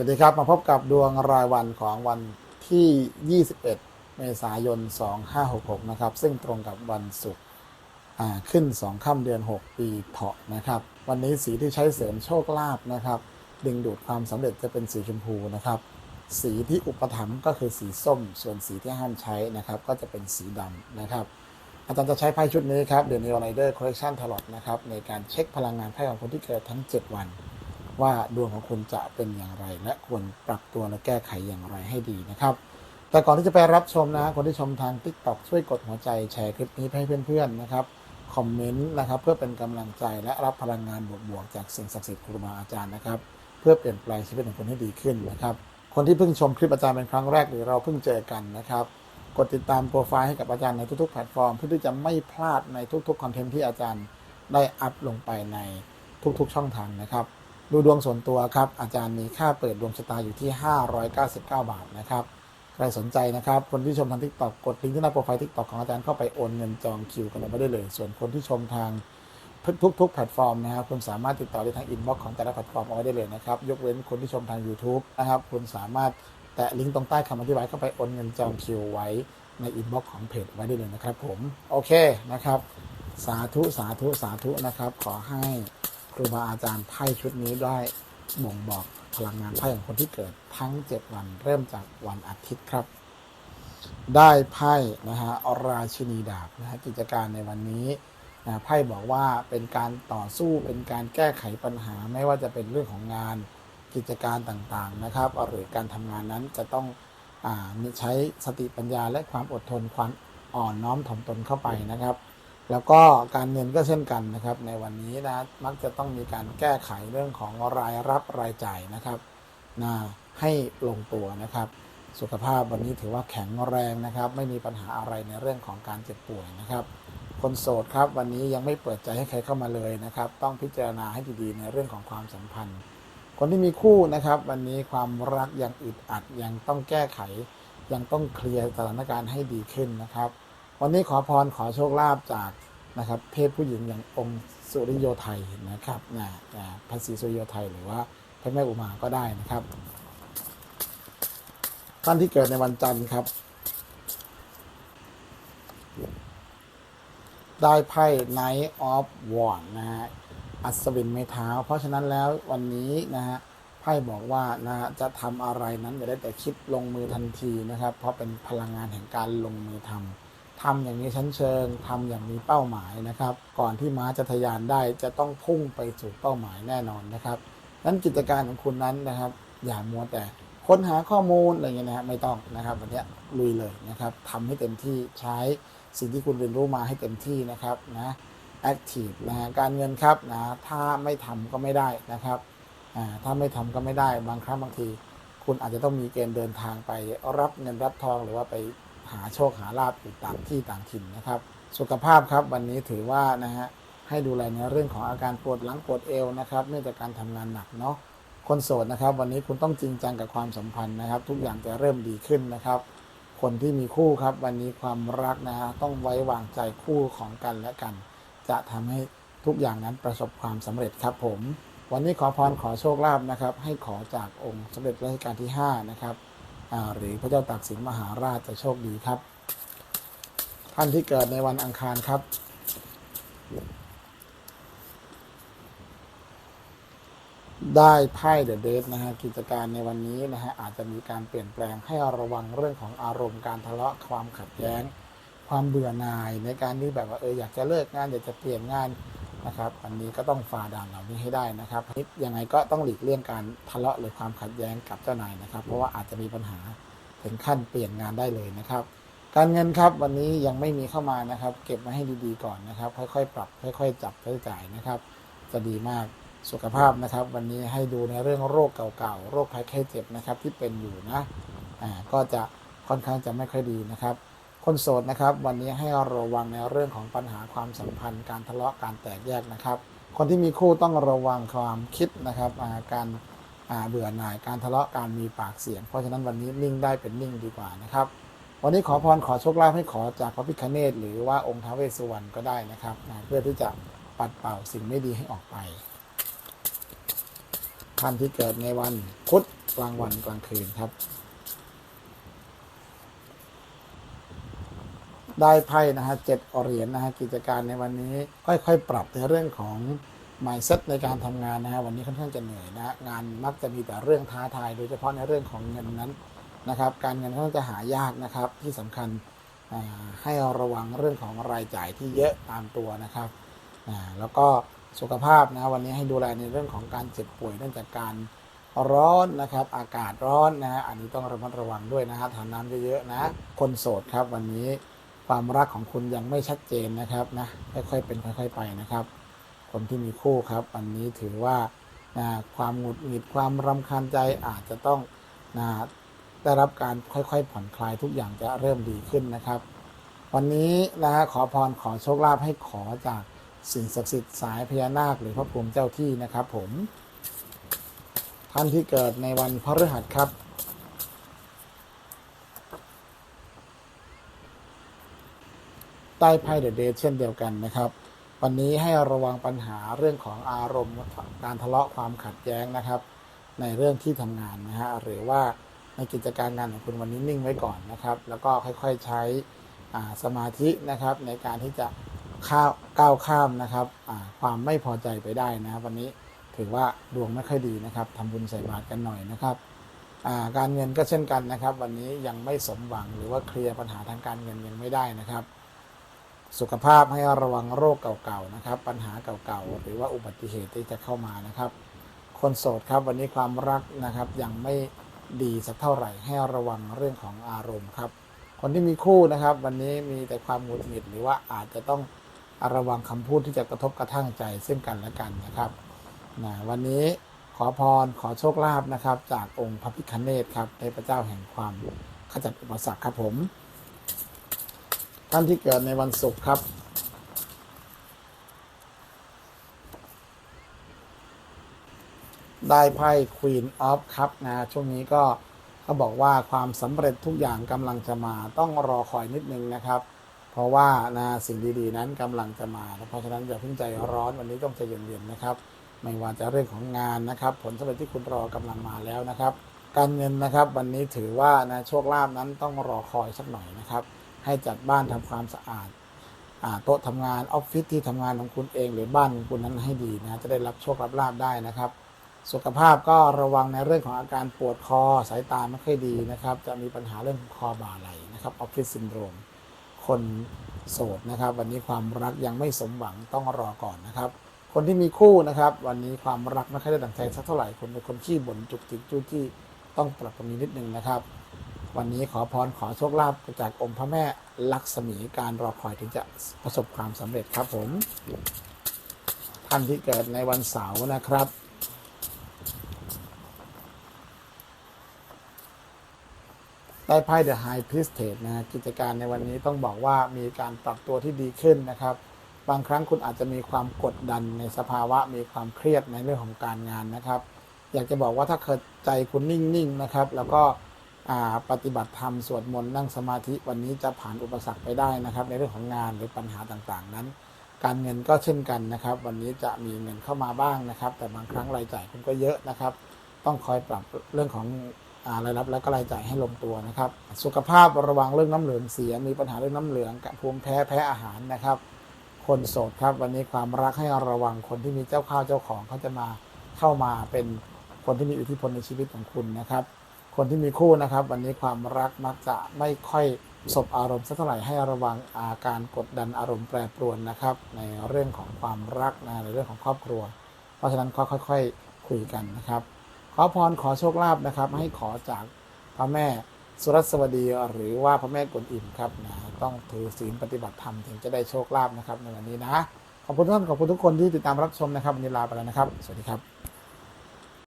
วัสดีครับ มาพบกับดวงรายวันของวันที่ 21 เมษายน 2566 นะครับ ซึ่งตรงกับวันศุกร์ขึ้น 2 ค่ำเดือน 6 ปีเถาะนะครับ วันนี้สีที่ใช้เสริมโชคลาภนะครับ ดึงดูดความสำเร็จจะเป็นสีชมพูนะครับ สีที่อุปถัมภ์ก็คือสีส้ม ส่วนสีที่ห้ามใช้นะครับ ก็จะเป็นสีดำนะครับ อาจารย์จะใช้ไพ่ชุดนี้ครับ The Neo Rider Collection Tarot นะครับในการเช็คพลังงานไพ่ของคนที่เกิดทั้ง 7 วัน ว่าดวงของคุณจะเป็นอย่างไร และควรปรับตัวและแก้ไขอย่างไรให้ดีนะครับ แต่ก่อนที่จะไปรับชมนะคนที่ชมทาง TikTok ช่วยกดหัวใจแชร์คลิปนี้ให้เพื่อนๆนะครับคอมเมนต์นะครับเพื่อเป็นกำลังใจและรับพลังงานบวกๆจากสิ่งศักดิ์สิทธิ์ครูบาอาจารย์นะครับ เพื่อเปลี่ยนแปลงชีวิตของคุณให้ดีขึ้นนะครับ คนที่เพิ่งชมคลิปอาจารย์เป็นครั้งแรกหรือเราเพิ่งเจอกันนะครับกดติดตามโปรไฟล์ให้กับอาจารย์ในทุกๆแพลตฟอร์ม เพื่อที่จะไม่พลาดในทุกๆคอนเทนต์ที่อาจารย์ได้อัพลงไปในทุกๆช่องทางนะครับ ดูดวงส่วนตัวครับ อาจารย์มีค่าเปิดดวงชะตาอยู่ที่ 599 บาทนะครับ ใครสนใจนะครับ คนที่ชมทางทิกตอกกดลิงก์ที่หน้าโปรไฟล์ทิกตอกของอาจารย์เข้าไปโอนเงินจองคิวกันเอาไว้ได้เลย ส่วนคนที่ชมทางทุกๆแพลตฟอร์มนะครับคุณสามารถติดต่อได้ทางอินบ็อกซ์ของแต่ละแพลตฟอร์มเอาไว้ได้เลยนะครับ ยกเว้นคนที่ชมทาง YouTube นะครับคุณสามารถแตะลิงก์ตรงใต้คำอธิบายเข้าไปโอนเงินจองคิวไว้ในอินบ็อกซ์ของเพจไว้ได้เลยนะครับผมโอเคนะครับ สาธุสาธุสาธุนะครับ ขอให้ รูบาอาจารย์ไพ่ชุดนี้ได้บ่งบอกพลังงานไพ่ของคนที่เกิดทั้ง 7 วันเริ่มจากวันอาทิตย์ครับ ได้ไพ่นะฮะราชินีดาบนะฮะกิจการในวันนี้นะไพ่บอกว่าเป็นการต่อสู้เป็นการแก้ไขปัญหาไม่ว่าจะเป็นเรื่องของงานกิจการต่างๆนะครับหรือการทำงานนั้นจะต้องอามีใช้สติปัญญาและความอดทนความอ่อนน้อมถ่อมตนเข้าไปนะครับ แล้วก็การเงินก็เช่นกันนะครับ ในวันนี้นะมักจะต้องมีการแก้ไขเรื่องของรายรับรายจ่ายนะครับนะให้ลงตัวนะครับ สุขภาพวันนี้ถือว่าแข็งแรงนะครับ ไม่มีปัญหาอะไรในเรื่องของการเจ็บป่วยนะครับ คนโสดครับวันนี้ยังไม่เปิดใจให้ใครเข้ามาเลยนะครับ ต้องพิจารณาให้ดีๆในเรื่องของความสัมพันธ์ คนที่มีคู่นะครับ วันนี้ความรักยังอึดอัดยังต้องแก้ไข ยังต้องเคลียร์สถานการณ์ให้ดีขึ้นนะครับ วันนี้ขอพรขอโชคลาภจากนะครับเพศผู้หญิงอย่างองค์สุริโยไทยนะครับนะพระศรีสุริโยไทยหรือว่าพระแม่อุมาก็ได้นะครับท่านที่เกิดในวันจันทร์ครับ ได้ไพ่ Knight of Wands นะฮะอัศวินไม้เท้า เพราะฉะนั้นแล้ววันนี้นะฮะไพ่บอกว่านะฮะจะทำอะไรนั้นอย่าได้แต่คิดลงมือทันทีนะครับ เพราะเป็นพลังงานแห่งการลงมือทำ ทำอย่างนี้ชั้นเชิงทำอย่างมีเป้าหมายนะครับ ก่อนที่ม้าจะทะยานได้จะต้องพุ่งไปสู่เป้าหมายแน่นอนนะครับนั้นกิจการของคุณนั้นนะครับ อย่ามัวแต่ค้นหาข้อมูลอะไรเงี้ยนะฮะไม่ต้องนะครับวันนี้ลุยเลยนะครับทำให้เต็มที่ใช้สิ่งที่คุณเรียนรู้มาให้เต็มที่นะครับนะแอคทีฟนะการเงินครับนะถ้าไม่ทำก็ไม่ได้นะครับอ่าถ้าไม่ทำก็ไม่ได้บางครั้งบางที คุณอาจจะต้องมีเกณฑ์เดินทางไปรับเงินรับทองหรือว่าไป หาโชคหาลาบอยู่ต่างที่ต่างถิ่นนะครับ สุขภาพครับวันนี้ถือว่านะฮะให้ดูแลในเรื่องของอาการปวดหลังปวดเอวนะครับเนื่องจากการทำงานหนักเนาะคนโสดนะครับ วันนี้คุณต้องจริงจังกับความสัมพันธ์นะครับ ทุกอย่างจะเริ่มดีขึ้นนะครับ คนที่มีคู่ครับ วันนี้ความรักนะฮะต้องไว้วางใจคู่ของกันและกัน จะทำให้ทุกอย่างนั้นประสบความสำเร็จครับผม วันนี้ขอพรขอโชคลาภนะครับ ให้ขอจากองค์สมเด็จรัชกาลที่5นะครับ หรือพระเจ้าตากสินมหาราชจะโชคดีครับ ท่านที่เกิดในวันอังคารครับ ได้ไพ่เดอะเดทนะฮะกิจการในวันนี้นะฮะอาจจะมีการเปลี่ยนแปลงให้ระวังเรื่องของอารมณ์การทะเลาะความขัดแย้ง ความเบื่อหน่ายในการที่แบบว่าเอออยากจะเลิกงานอยากจะเปลี่ยนงาน นะครับอันนี้ก็ต้องฝ่าด่านเหล่านี้ให้ได้นะครับนิดยังไงก็ต้องหลีกเลี่ยงการทะเลาะหรือความขัดแย้งกับเจ้านายนะครับ เพราะว่าอาจจะมีปัญหาถึงขั้นเปลี่ยนงานได้เลยนะครับ การเงินครับวันนี้ยังไม่มีเข้ามานะครับ เก็บมาให้ดีๆก่อนนะครับ ค่อยๆ ปรับ ค่อย ๆ จับค่อยๆจ่ายนะครับ จะดีมากสุขภาพนะครับ วันนี้ให้ดูในเรื่องโรคเก่าๆโรคภัยไข้เจ็บนะครับที่เป็นอยู่นะอ่าก็จะค่อนข้างจะไม่ค่อยดีนะครับ คนโสดนะครับ วันนี้ให้ระวังในเรื่องของปัญหาความสัมพันธ์ การทะเลาะการแตกแยกนะครับ คนที่มีคู่ต้องระวังความคิดนะครับาการาเบื่อหน่ายการทะเลาะการมีปากเสียง เพราะฉะนั้นวันนี้นิ่งได้เป็นนิ่งดีกว่านะครับ วันนี้ขอพรขอโชคลาภให้ขอจากพระพิฆเนศหรือว่าองค์ท้าวเวสสุวรรณก็ได้นะครับ เพื่อที่จะปัดเป่าสิ่งไม่ดีให้ออกไปท่านที่เกิดในวันพุธกลางวันกลางคืนครับ ได้ไพ่นะฮะเจ็ดเหรียญนะฮะกิจการในวันนี้ ค่อยๆ ปรับในเรื่องของ mindset ในการทำงานนะฮะวันนี้ค่อนข้างจะเหนื่อยนะงานมักจะมีแต่เรื่องท้าทาย โดยเฉพาะในเรื่องของเงินนั้นนะครับ การเงินค่อนข้างจะหายากนะครับที่สำคัญให้ระวังเรื่องของรายจ่ายที่เยอะตามตัวนะครับแล้วก็สุขภาพนะวันนี้ให้ดูแลในเรื่องของการเจ็บป่วยเนื่องจากการร้อนนะครับ อากาศร้อนนะฮะอันนี้ต้องระมัดระวังด้วยนะฮะทานน้ำเยอะๆนะ คนโสดครับวันนี้ ความรักของคุณยังไม่ชัดเจนนะครับนะค่อยๆเป็นค่อย ๆ ไปนะครับ คนที่มีคู่ครับวันนี้ถือว่านะความหงุดหงิดความรำคาญใจอาจจะต้องนะได้รับการค่อยๆผ่อนคลายทุกอย่างจะเริ่มดีขึ้นนะครับ วันนี้นะฮะขอพรขอโชคลาภให้ขอจากสิ่งศักดิ์สิทธิ์สายพญานาคหรือพระภูมิเจ้าที่นะครับ ผมท่านที่เกิดในวันพฤหัสครับ ใต้ไพ่เดอะเดทเช่นเดียวกันนะครับ วันนี้ให้ระวังปัญหาเรื่องของอารมณ์การทะเลาะความขัดแย้งนะครับ ในเรื่องที่ทำงานนะฮะหรือว่าในกิจการงานของคุณวันนี้นิ่งไว้ก่อนนะครับ แล้วก็ค่อยๆใช้สมาธินะครับ ในการที่จะข้าวก้าวข้ามนะครับความไม่พอใจไปได้นะครับ วันนี้ถือว่าดวงไม่ค่อยดีนะครับทำบุญใส่บาตรกันหน่อยนะครับการเงินก็เช่นกันนะครับ วันนี้ยังไม่สมหวังหรือว่าเคลียร์ปัญหาทางการเงินยังไม่ได้นะครับ สุขภาพให้ระวังโรคเก่าๆนะครับ ปัญหาเก่าๆ หรือว่าอุบัติเหตุที่จะเข้ามานะครับ คนโสดครับวันนี้ความรักนะครับยังไม่ดีสักเท่าไหร่ให้ระวังเรื่องของอารมณ์ครับ คนที่มีคู่นะครับ วันนี้มีแต่ความหงุดหงิดหรือว่าอาจจะต้องระวังคำพูดที่จะกระทบกระทั่งใจซึ่งกันและกันนะครับนะวันนี้ขอพรขอโชคลาภนะครับ จากองค์พระพิคเนตครับเทพเจ้าแห่งความขจัดอุปสรรคครับผม ท่านที่เกิดในวันศุกร์ครับได้ไพ่ Queen of Cup นะช่วงนี้ก็เขาบอกว่าความสำเร็จทุกอย่างกำลังจะมาต้องรอคอยนิดนึงนะครับ เพราะว่านะสิ่งดีๆ นั้นกำลังจะมา เพราะฉะนั้นอย่าเพิ่งใจร้อนวันนี้ต้องใจเย็นๆนะครับ ไม่ว่าจะเรื่องของงานนะครับ ผลสำเร็จที่คุณรอกำลังมาแล้วนะครับ การเงินนะครับวันนี้ถือว่านะโชคลาภนั้นต้องรอคอยสักหน่อยนะครับ ให้จัดบ้านทำความสะอาดโต๊ะทำงานออฟฟิศที่ทำงานของคุณเองหรือบ้านของคุณนั้นให้ดีนะจะได้รับโชครับลาภได้นะครับ สุขภาพก็ระวังในเรื่องของอาการปวดคอสายตาไม่ค่อยดีนะครับ จะมีปัญหาเรื่องของคอบ่าไหลนะครับออฟฟิศซินโดรมคนโสดนะครับ วันนี้ความรักยังไม่สมหวังต้องรอก่อนนะครับ คนที่มีคู่นะครับ วันนี้ความรักไม่ค่อยได้ดังใจสักเท่าไหร่คนเป็นคนขี้บ่นจุกจิกจู้จี้ต้องปรับตรงนี้นิดนึงนะครับ วันนี้ขอพรขอโชคลาภจากองค์พระแม่ลักษมีการรอคอยถึงจะประสบความสำเร็จครับผม ท่านที่เกิดในวันเสาร์นะครับได้ไพ่ The High Priestess นะกิจการในวันนี้ต้องบอกว่ามีการปรับตัวที่ดีขึ้นนะครับ บางครั้งคุณอาจจะมีความกดดันในสภาวะมีความเครียดในเรื่องของการงานนะครับ อยากจะบอกว่าถ้าเกิดใจคุณนิ่งๆนะครับ แล้วก็ ปฏิบัติธรรมสวดมนต์นั่งสมาธิวันนี้จะผ่านอุปสรรคไปได้นะครับ ในเรื่องของงานหรือปัญหาต่างๆ นั้น การเงินก็เช่นกันนะครับ วันนี้จะมีเงินเข้ามาบ้างนะครับ แต่บางครั้งรายจ่ายคุณก็เยอะนะครับ ต้องคอยปรับเรื่องของอารายรับและก็รายจ่ายให้ลงตัวนะครับ สุขภาพระวังเรื่องน้ำเหลืองเสีย มีปัญหาเรื่องน้ำเหลืองกับภูมิแพ้แพ้อาหารนะครับ คนโสดครับ วันนี้ความรักให้ระวังคนที่มีเจ้าข้าวเจ้าของเขาจะมาเข้ามาเป็นคนที่มีอิทธิพลในชีวิตของคุณนะครับ คนที่มีคู่นะครับ วันนี้ความรักมักจะไม่ค่อยสบอารมณ์สักเท่าไหร่ให้ระวังอาการกดดันอารมณ์แปรปรวนนะครับ ในเรื่องของความรักนะในเรื่องของครอบครัว เพราะฉะนั้นก็ค่อยๆคุยกันนะครับ ขอพรขอโชคลาภนะครับ ให้ขอจากพระแม่สุรัสวดีหรือว่าพระแม่กวนอิมครับนะต้องถือศีลปฏิบัติธรรมถึงจะได้โชคลาภนะครับในวันนี้นะขอบคุณท่านขอบคุณทุกคนที่ติดตามรับชมนะครับวันนี้ลาไปแล้วนะครับ สวัสดีครับ